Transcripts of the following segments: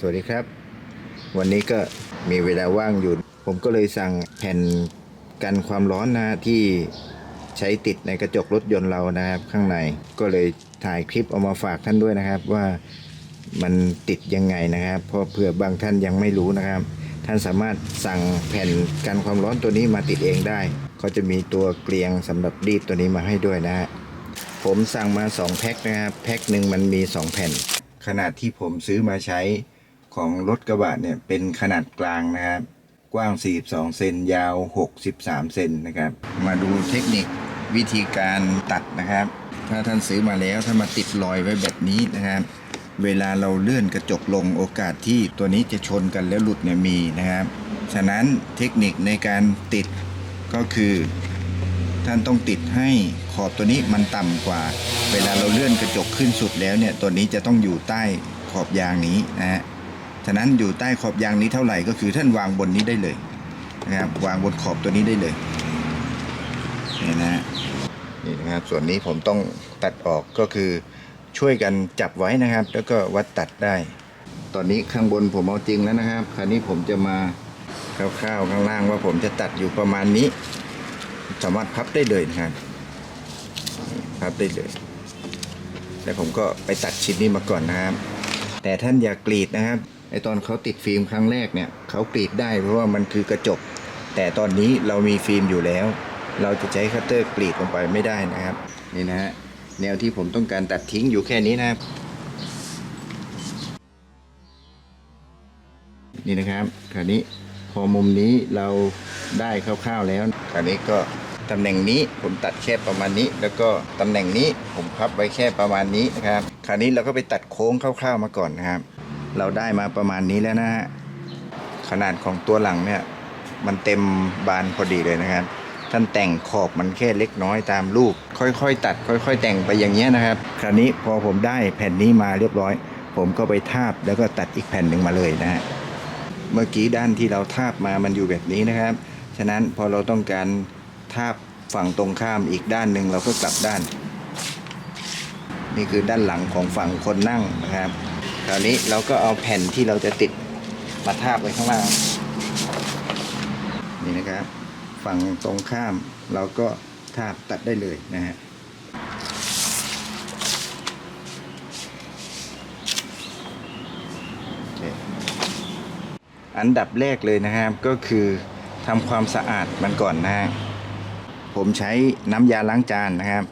สวัสดีครับ วันนี้ก็มีเวลาว่างอยู่ ผมก็เลยสั่งแผ่นกันความร้อนนะที่ใช้ติดในกระจกรถยนต์เรานะครับ ข้างในก็เลยถ่ายคลิปเอามาฝากท่านด้วยนะครับ ว่ามันติดยังไงนะครับเพราะเผื่อบางท่านยังไม่รู้นะครับ ท่านสามารถสั่งแผ่นกันความร้อนตัวนี้มาติดเองได้ก็จะมีตัวเกลียงสำหรับรีดตัวนี้มาให้ด้วยนะฮะผมสั่งมา2แพ็คนะครับแพ็คหนึ่งมันมี 2 แผ่น ขนาดที่ผมซื้อมาใช้ ของรถกระบะเนี่ยเป็นขนาดกลางนะครับ กว้าง 42 เซนยาว 63 เซนนะครับ มาดูเทคนิควิธีการตัดนะครับ ถ้าท่านซื้อมาแล้วถ้ามาติดรอยไว้แบบนี้นะครับ เวลาเราเลื่อนกระจกลงโอกาสที่ตัวนี้จะชนกันแล้วหลุดเนี่ยมีนะครับ ฉะนั้นเทคนิคในการติดก็คือ ท่านต้องติดให้ขอบตัวนี้มันต่ำกว่า เวลาเราเลื่อนกระจกขึ้นสุดแล้วเนี่ยตัวนี้จะต้องอยู่ใต้ขอบยางนี้นะฮะ ฉะนั้นอยู่ใต้ขอบยางนี้เท่าไหร่ก็คือท่านวางบนนี้ได้เลยนะครับวางบนขอบตัวนี้ได้เลยนี่นะฮะนี่นะครับส่วนนี้ผมต้องตัดออกก็คือช่วยกันจับไว้นะครับ แล้วก็วัดตัดได้ ตอนนี้ข้างบนผมเอาจริงแล้วนะครับ คราวนี้ผมจะมาคร่าวๆข้างล่างว่าผมจะตัดอยู่ประมาณนี้ สามารถพับได้เลยนะครับพับได้เลย แล้วผมก็ไปตัดชิ้นนี้มาก่อนนะครับ แต่ท่านอย่ากรีดนะครับ ไอตอนเขาติดฟิล์มครั้งแรกเนี่ยเขากรีดได้เพราะว่ามันคือกระจก แต่ตอนนี้เรามีฟิล์มอยู่แล้ว เราจะใช้คัตเตอร์กรีดลงไปไม่ได้นะครับนี่นะฮะแนวที่ผมต้องการตัดทิ้งอยู่แค่นี้นะครับนี่นะครับคราวนี้พอมุมนี้เราได้คร่าวๆแล้วคราวนี้ก็ตำแหน่งนี้ผมตัดแค่ประมาณนี้ แล้วก็ตำแหน่งนี้ผมพับไว้แค่ประมาณนี้นะครับ คราวนี้เราก็ไปตัดโค้งคร่าวๆมาก่อนนะครับ เราได้มาประมาณนี้แล้วนะฮะ ขนาดของตัวหลังเนี่ย มันเต็มบานพอดีเลยนะครับ ท่านแต่งขอบมันแค่เล็กน้อยตามรูป ค่อยๆ ตัด ค่อย ๆ แต่งไปอย่างเงี้ยนะครับ คราวนี้พอผมได้แผ่นนี้มาเรียบร้อย ผมก็ไปทาบแล้วก็ตัดอีกแผ่นหนึ่งมาเลยนะฮะ เมื่อกี้ด้านที่เราทาบมามันอยู่แบบนี้นะครับ ฉะนั้นพอเราต้องการทาบฝั่งตรงข้ามอีกด้านหนึ่งเราก็กลับด้าน นี่คือด้านหลังของฝั่งคนนั่งนะครับ คราวนี้เราก็เอาแผ่นที่เราจะติดมาทาบไว้ข้างล่าง นี่นะครับ ฝั่งตรงข้ามเราก็ทาบตัดได้เลยนะฮะอันดับแรกเลยนะครับก็คือทำความสะอาดมันก่อนนะฮะผมใช้น้ำยาล้างจานนะครับ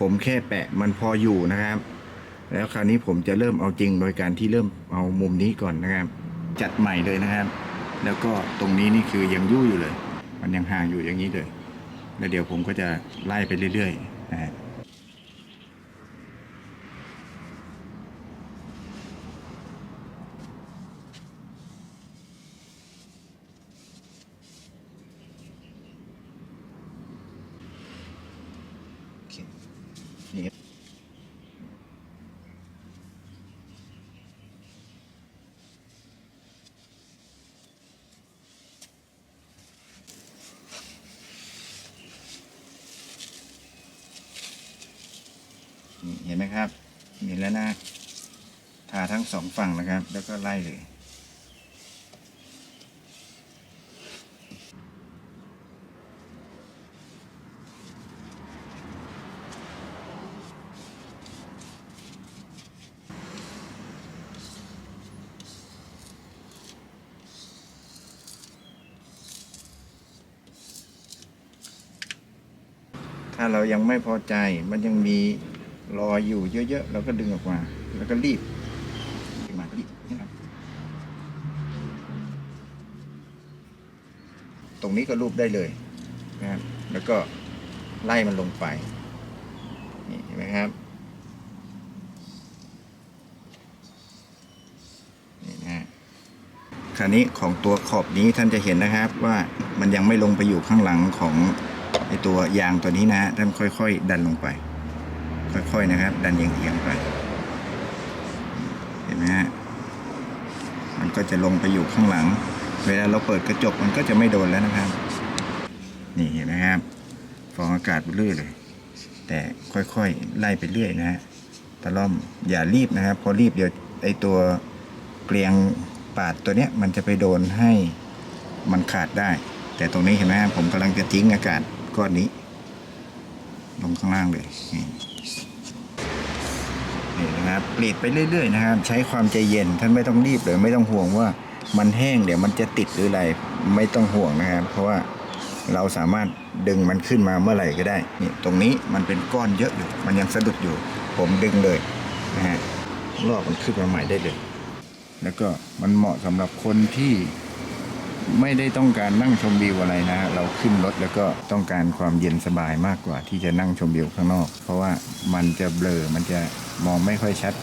ผมแค่แปะมันพออยู่นะครับ แล้วคราวนี้ผมจะเริ่มเอาจริงโดยการที่เริ่มเอามุมนี้ก่อนนะครับ จัดใหม่เลยนะครับ แล้วก็ตรงนี้นี่คือยังยู่อยู่เลย มันยังห่างอยู่อย่างนี้เลย แล้วเดี๋ยวผมก็จะไล่ไปเรื่อยๆนะฮะ นี่เห็นไหมครับมีแล้วนะทาทั้งสองฝั่งนะครับ แล้วก็ไล่เลยถ้าเรายังไม่พอใจมันยังมี รอยอยู่เยอะๆเราก็ดึงออกมา แล้วก็รีบดึงมารีบนะครับตรงนี้ก็รูปได้เลยนะครับแล้วก็ไล่มันลงไปนี่เห็นไหมครับนี่นะคราวนี้ของตัวขอบนี้ท่านจะเห็นนะครับว่ามันยังไม่ลงไปอยู่ข้างหลังของไอตัวยางตัวนี้นะท่านค่อย ๆ ดันลงไป ค่อยๆนะครับ ดันเอียงๆไปเห็นไหมฮะมันก็จะลงไปอยู่ข้างหลัง เวลาเราเปิดกระจกมันก็จะไม่โดนแล้วนะครับ นี่เห็นไหมครับฟองอากาศไปเรื่อยเลย แต่ค่อยๆไล่ไปเรื่อยนะฮะตะล่อมอย่ารีบนะครับ พอรีบเดี๋ยวไอตัวเกลียงปาดตัวเนี้ยมันจะไปโดนให้มันขาดได้ แต่ตรงนี้เห็นไหมครับผมกำลังจะทิ้งอากาศก้อนนี้ ลงข้างล่างเลยนี่ นี่นะครับกรีดไปเรื่อย ๆ นะครับ ใช้ความใจเย็นท่านไม่ต้องรีบเลยไม่ต้องห่วงว่ามันแห้งเดี๋ยวมันจะติดหรืออะไรไม่ต้องห่วงนะครับ เพราะว่าเราสามารถดึงมันขึ้นมาเมื่อไหร่ก็ได้นี่ตรงนี้มันเป็นก้อนเยอะอยู่ มันยังสะดุดอยู่ ผมดึงเลยนะฮะลอกมันขึ้นมาใหม่ได้เลย แล้วก็มันเหมาะสำหรับคนที่ ไม่ได้ต้องการนั่งชมวิวอะไรนะ เราขึ้นรถแล้วก็ต้องการความเย็นสบายมากกว่าที่จะนั่งชมวิวข้างนอก เพราะว่ามันจะเบลอมันจะมองไม่ค่อยชัด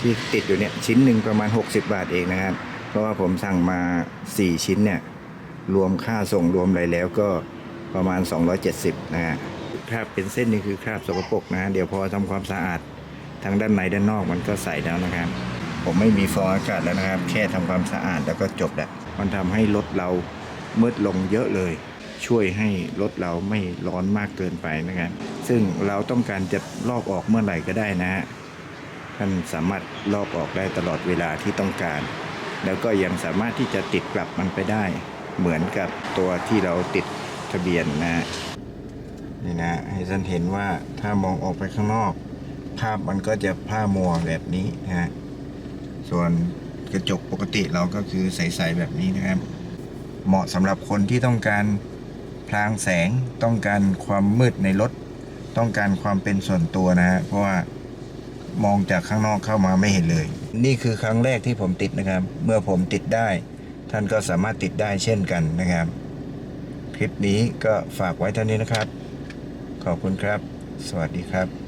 ที่ติดอยู่เนี่ยชิ้นหนึ่งประมาณ 60 บาทเองนะครับ เพราะว่าผมสั่งมา 4 ชิ้นเนี่ย รวมค่าส่งรวมอะไรแล้วก็ประมาณ 270 นะฮะคราบเป็นเส้นนี่คือคราบสกปรกนะฮะเดี๋ยวพอทำความสะอาด ทั้งด้านในด้านนอกมันก็ใสแล้วนะครับ ผมไม่มีฟองอากาศแล้วนะครับ แค่ทำความสะอาดแล้วก็จบแหล้วมันทำให้รถเรามืดลงเยอะเลย ช่วยให้รถเราไม่ร้อนมากเกินไปนะครับ ซึ่งเราต้องการจะลอกออกเมื่อไหร่ก็ได้นะฮะท่านสามารถลอกออกได้ตลอดเวลาที่ต้องการ แล้วก็ยังสามารถที่จะติดกลับมันไปได้ เหมือนกับตัวที่เราติดทะเบียนนะนี่นะให้ท่านเห็นว่าถ้ามองออกไปข้างนอก ภาพมันก็จะผ้ามัวแบบนี้นะฮะส่วนกระจกปกติเราก็คือใสๆแบบนี้นะครับ เหมาะสำหรับคนที่ต้องการพลางแสงต้องการความมืดในรถ ต้องการความเป็นส่วนตัวนะฮะเพราะว่ามองจากข้างนอกเข้ามาไม่เห็นเลย นี่คือครั้งแรกที่ผมติดนะครับ เมื่อผมติดได้ ท่านก็สามารถติดได้เช่นกันนะครับ คลิปนี้ก็ฝากไว้เท่านี้นะครับ ขอบคุณครับ สวัสดีครับ